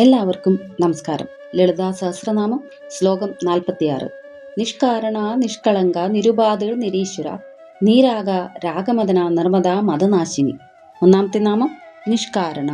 എല്ലാവർക്കും നമസ്കാരം. ലളിതാ സഹസ്രനാമം ശ്ലോകം നാൽപ്പത്തിയാറ്. നിഷ്കാരണ നിഷ്കളങ്ക നിരുപാധികൾ നിരീശ്വര നീരാഗ രാഗമദന നർമ്മദ മതനാശിനി ഒന്നാമത്തെ നാമം നിഷ്കാരണ.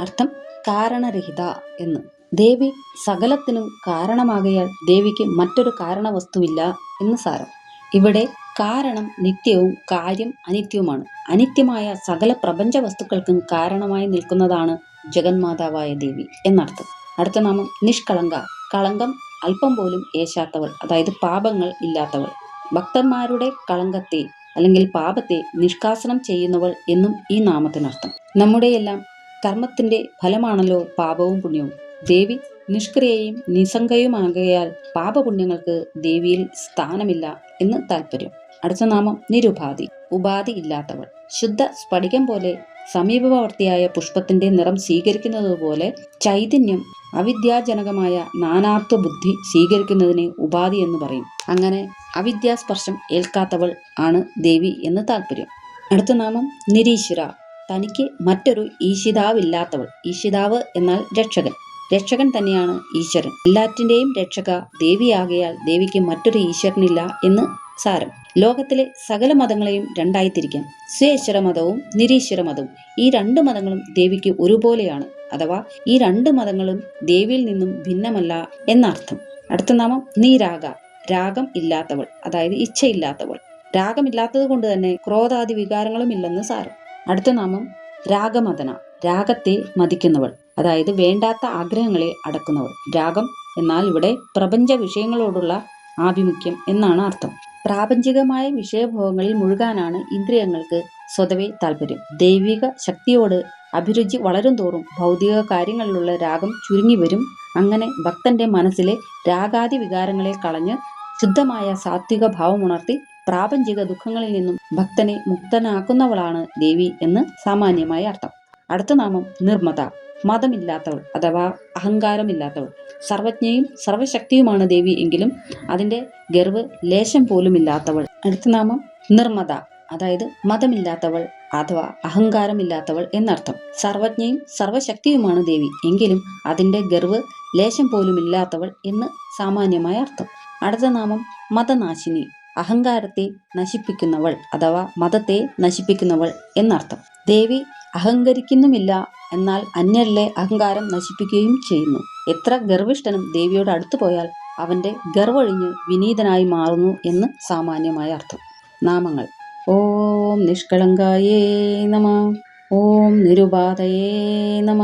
അർത്ഥം കാരണരഹിത എന്ന്. ദേവി സകലത്തിനും കാരണമാകയാൽ ദേവിക്ക് മറ്റൊരു കാരണവസ്തുവില്ല എന്ന് സാരം. ഇവിടെ കാരണം നിത്യവും കാര്യം അനിത്യവുമാണ്. അനിത്യമായ സകല പ്രപഞ്ച വസ്തുക്കൾക്കും കാരണമായി നിൽക്കുന്നതാണ് ജഗന്മാതാവായ ദേവി എന്നർത്ഥം. അടുത്ത നാമം നിഷ്കളങ്ക. കളങ്കം അല്പം പോലും ഏശാത്തവൾ അതായത് പാപങ്ങൾ ഇല്ലാത്തവൾ. ഭക്തന്മാരുടെ കളങ്കത്തെ അല്ലെങ്കിൽ പാപത്തെ നിഷ്കാസനം ചെയ്യുന്നവൾ എന്നും ഈ നാമത്തിനർത്ഥം. നമ്മുടെയെല്ലാം കർമ്മത്തിന്റെ ഫലമാണല്ലോ പാപവും പുണ്യവും. ദേവി നിഷ്ക്രിയയും നിസ്സംഗയുമാകയാൽ പാപപുണ്യങ്ങൾക്ക് ദേവിയിൽ സ്ഥാനമില്ല എന്ന് താല്പര്യം അടുത്ത നാമം നിരുപാധി. ഉപാധി ഇല്ലാത്തവൾ. ശുദ്ധ സ്ഫടികം പോലെ സമീപവർത്തിയായ പുഷ്പത്തിന്റെ നിറം സ്വീകരിക്കുന്നതുപോലെ ചൈതന്യം അവിദ്യാജനകമായ നാനാത്വ ബുദ്ധി സ്വീകരിക്കുന്നതിനെ ഉപാധി എന്ന് പറയും. അങ്ങനെ അവിദ്യാസ്പർശം ഏൽക്കാത്തവൾ ആണ് ദേവി എന്ന് താല്പര്യം അടുത്ത നാമം നിരീശ്വര. തനിക്ക് മറ്റൊരു ഈശിതാവില്ലാത്തവൾ. ഈശിതാവ് എന്നാൽ രക്ഷകൻ. രക്ഷകൻ തന്നെയാണ് ഈശ്വരൻ. എല്ലാറ്റിന്റെയും രക്ഷക ദേവിയാകയാൽ ദേവിക്ക് മറ്റൊരു ഈശ്വരനില്ല എന്ന് സാരം. ലോകത്തിലെ സകല മതങ്ങളെയും രണ്ടായി തിരിക്കാം സ്വേശ്വര മതവും നിരീശ്വര മതവും ഈ രണ്ട് മതങ്ങളും ദേവിക്ക് ഒരുപോലെയാണ് അഥവാ ഈ രണ്ട് മതങ്ങളും ദേവിയിൽ നിന്നും ഭിന്നമല്ല എന്നർത്ഥം. അടുത്ത നാമം നീരാഗ രാഗം ഇല്ലാത്തവൾ അതായത് ഇച്ഛയില്ലാത്തവൾ. രാഗമില്ലാത്തത് കൊണ്ട് തന്നെ ക്രോധാദി വികാരങ്ങളും ഇല്ലെന്ന് സാരം. അടുത്ത നാമം രാഗമതന രാഗത്തെ മതിക്കുന്നവൾ അതായത് വേണ്ടാത്ത ആഗ്രഹങ്ങളെ അടക്കുന്നവൾ. രാഗം എന്നാൽ ഇവിടെ പ്രപഞ്ച വിഷയങ്ങളോടുള്ള ആഭിമുഖ്യം എന്നാണ് അർത്ഥം. പ്രാപഞ്ചികമായ വിഷയഭോഗങ്ങളിൽ മുഴുകാനാണ് ഇന്ദ്രിയങ്ങൾക്ക് സ്വതവേ താല്പര്യം ദൈവിക ശക്തിയോട് അഭിരുചി വളരും തോറും ഭൗതിക കാര്യങ്ങളിലുള്ള രാഗം ചുരുങ്ങി വരും. അങ്ങനെ ഭക്തന്റെ മനസ്സിലെ രാഗാദി വികാരങ്ങളെ കളഞ്ഞ് ശുദ്ധമായ സാത്വിക ഭാവമുണർത്തി പ്രാപഞ്ചിക ദുഃഖങ്ങളിൽ നിന്നും ഭക്തനെ മുക്തനാക്കുന്നവളാണ് ദേവി എന്ന് സാമാന്യമായ അർത്ഥം. അടുത്ത നാമം നിർമ്മത മതമില്ലാത്തവൾ അഥവാ അഹങ്കാരമില്ലാത്തവൾ. സർവജ്ഞയും സർവശക്തിയുമാണ് ദേവി എങ്കിലും അതിന്റെ ഗർവ് ലേശം പോലും ഇല്ലാത്തവൾ അടുത്ത നാമം നിർമ്മത അതായത് മതമില്ലാത്തവൾ അഥവാ അഹങ്കാരമില്ലാത്തവൾ എന്നർത്ഥം. സർവജ്ഞയും സർവശക്തിയുമാണ് ദേവി എങ്കിലും അതിന്റെ ഗർവ് ലേശം പോലും ഇല്ലാത്തവൾ എന്ന് സാമാന്യമായ അർത്ഥം. അടുത്ത നാമം മതനാശിനി അഹങ്കാരത്തെ നശിപ്പിക്കുന്നവൾ അഥവാ മതത്തെ നശിപ്പിക്കുന്നവൾ എന്നർത്ഥം. ദേവി അഹങ്കരിക്കുന്നുമില്ല. എന്നാൽ അന്യരിലെ അഹങ്കാരം നശിപ്പിക്കുകയും ചെയ്യുന്നു. എത്ര ഗർവിഷ്ഠനും ദേവിയോട് അടുത്തു പോയാൽ അവന്റെ ഗർവൊഴിഞ്ഞ് വിനീതനായി മാറുന്നു എന്ന് സാമാന്യമായ അർത്ഥം. നാമങ്ങൾ. ഓം നിഷ്കളങ്കായേ നമ. ഓം നിരുപാതയേ നമ.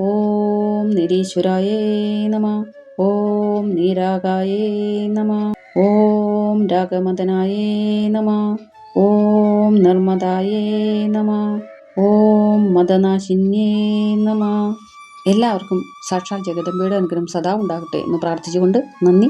ഓം നിരീശ്വരായേ നമ. ഓം നീരാഗായേ നമ. ഓം രാഗമദനായേ നമ. ഓം നർമ്മദായേ നമ. ഓം മദനാശിന്യേ നമ. എല്ലാവർക്കും സാക്ഷാൽ ജഗദമ്പയുടെ അനുഗ്രഹം സദാ ഉണ്ടാകട്ടെ എന്ന് പ്രാർത്ഥിച്ചുകൊണ്ട് നന്ദി.